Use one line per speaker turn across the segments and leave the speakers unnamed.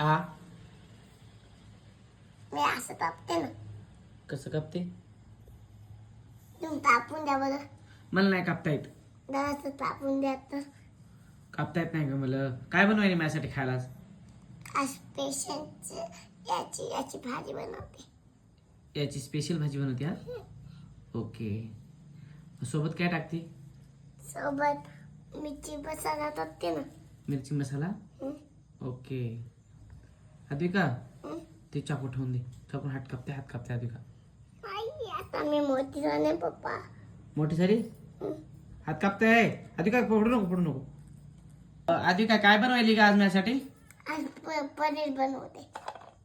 हा
मी असं तापते ना.
कसं कापते?
तुम्ही तापून द्या बरं.
मला नाही कापता येत.
जरासं तापून द्या तर
कापता येत नाही का मला? काय बनवायला माझ्यासाठी खायला आज?
आज पेशंट याची याची भाजी बनवते.
याची स्पेशल भाजी बनवते हा ओके. सोबत काय टाकते?
सोबत मिरची मसाला टाकते ना.
मिरची मसाला?
हं?
ओके.
हं?
ते चाकू ठेवून दे. चाकून हात कापते हात कापते अद्विका
आई आता मी मोठी झाले पप्पा.
मोठी झाली? हात कापते अद्विका पडू नको पडू नको. अ, अद्विका काय बनवायली का आज माझ्यासाठी?
आज प- पनीर बनवते.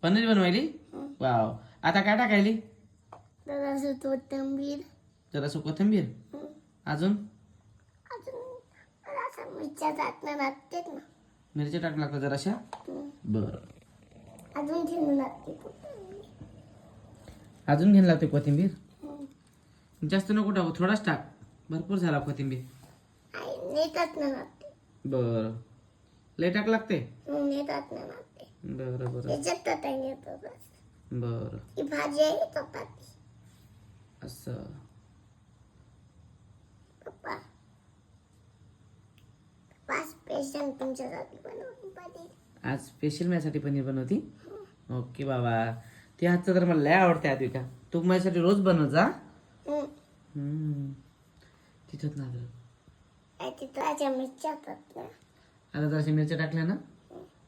पनीर बनवायली. वाव. आता काय टाकायली?
कोथिंबीर.
जरासं कोथिंबीर? अजून?
अजून मिरच्या टाकणं लागते ना.
मिरच्या टाक लागतात जराशा. बरं.
अजून ठेवणं लागते कोथिंबीर
अजून लागते कोथिंबीर?
हं.
जास्त नको टाकू थोडाच टाक. भरपूर झाला कोथिंबीर. बरं. लय टाक लागते?
हं,
बरं बरं. बरं.
ही भाजी आहे चपाती.
असं.
पप्पा. पाच पेशंट तुमच्यासाठी बनवून
आज स्पेशल माझ्यासाठी पनीर बनवती? ओके बाबा. ते हातचं तर मला लय आवडते अद्विका तू माझ्यासाठी रोज बनवत जा. तिथंच ना आता
काय तिथं मिरच्या टाकल्या.
जराशा मिरच्या टाकल्या ना?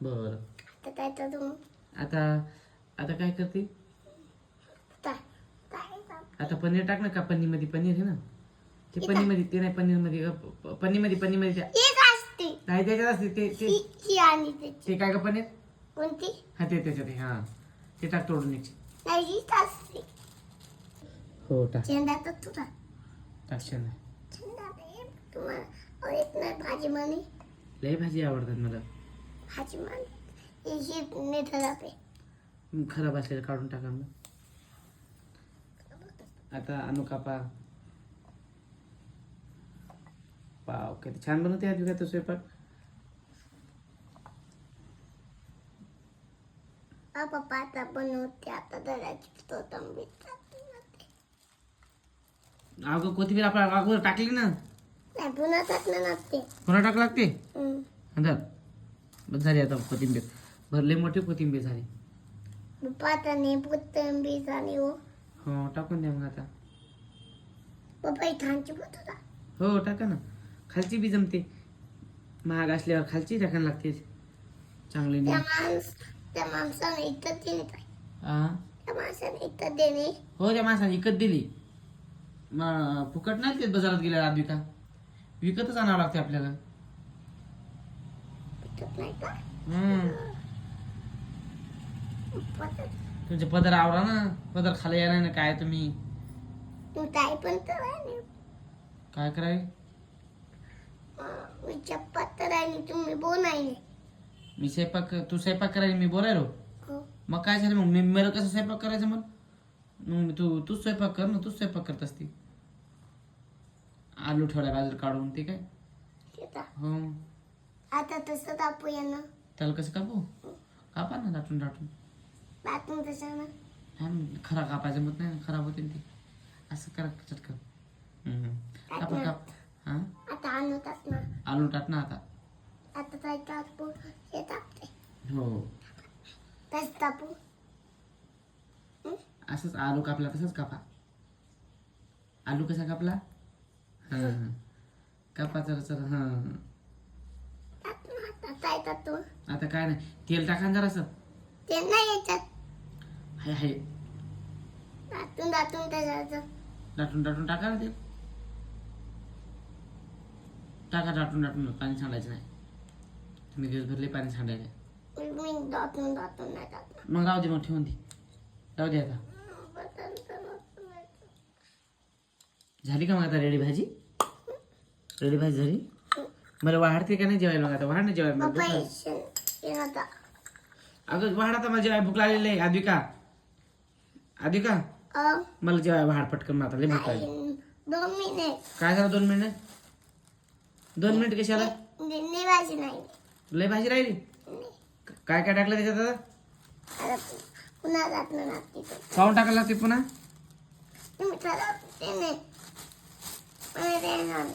बरं.
आता काय
आता आता काय करते?
काय काय
आता पनीर टाक ना का पनीरमध्ये? पनीर आहे ना? ते पनीरमध्ये ते नाही पनीरमध्ये अ, पनीरमध्ये पनीरमध्ये. त्या-
हीच असते.
नाही त्याच्यात असते ते ते काय का पनीर?
कोणती?
हा ते त्याच्यात आहे, हा. ते टाक तोडून एक
नाही
हो टाक
तर तुला नाही तुम्हाला आवडत नाही भाजी म्हणे
लय भाजी आवडतात मला.
भाजी ही खराब
असलेलं काढून टाका मग. आता आणू कापा पाव किती छान बनवते आधी का तो स्वयंपाक?
हा पप्पा आता बनवते आता दराची कोथिंबीर टाकते.
अगं कोथिंबीर आपण अगोदर टाकली ना?
नाही पुन्हा टाकणं लागते
पुन्हा टाक लागते?
हं.
अंदर बस झाली आता कोथिंबीर. भरले मोठी कोथिंबीर झाली.
पप्पा आता नाही कोथिंबीर झाली हो.
हो टाकून द्या मग आता.
पप्पा ही थांबची होता.
हो टाका ना. खालची बी जमते. महाग असल्यावर खालची टाकायला लागते चांगली
त्या
नाही
माणस त्या माणसाने देणे काय
हा
त्या माणसाने इथं देणे
हो त्या माणसाने विकत दिली. मग फुकट नाही देत बाजारात गेल्या विका विकतच आणावं लागते आपल्याला.
इथं नाही का?
हम्म.
तर-
तुमचे पदर आवरा ना. पदर खाली येणार ना काय तुम्ही?
तू ताई पण तर आहे ना.
काय कराय?
अं, मी तर राहिली तुम्ही बोन आहे ना.
मी स्वयंपाक तू स्वयंपाक करायला मी बोलायलो मग काय झालं मग मी मला कसं स्वयंपाक करायचं मग मग तू तूच स्वयंपाक कर ना तूच स्वयंपाक करत असते आलू ठेवला बाजूला काढून ते काय हो
आता तसं तापूया ना
त्याला कसं कापू कापा ना दाटून दाटून
बाथरूम तसं ना
नाही मग खरा कापायचं मत नाही खराब होते ते असं करा चटकन. कापा काप हा
आता ना
आलू टाक ना आता
काय तापू हे तापते
हो.
तस तापू
असंच आलू कापला तसंच कापा. आलू कसा कापला? हा हा. कापा जरा जरा हा
टाक ना आता काय तातू
आता काय नाही. तेल टाका ना जरासं.
ते नाही याच्यात.
हाय हाय.
दातून दातून त्याच्यात
दाटून दाटून टाका ना ते. टाका दाटून दाटून. पाणी सांडायचं नाही. तुम्ही दिवसभर पाणी सांडायचं
मी दातून दातून नाही टाकणार
मग राहू दे मग ठेवून दे. राहू दे आता. झाली का मग आता रेडी भाजी? रेडी भाजी झाली? मला वाढते का नाही जेवायला मग आता? वाढ ना जेवायला अगं वाढ आता मला जेवायला भूक लागलेली आहे. आदिका. आदिका.
अ
मला जेवायला वाढ पटकन मग आता लय भूक लागली. काय झालं दोन मिनिट? दोन मिनिट कशाला?
भाजी नाही.
लय भाजी राहिली. काय काय टाकलं त्याच्यात आता?
आता पुन्हा जात ना तिथे.
काऊन टाकायला लागते पुन्हा?
तुम्ही ठरवते ते नाही. मला ते येणार.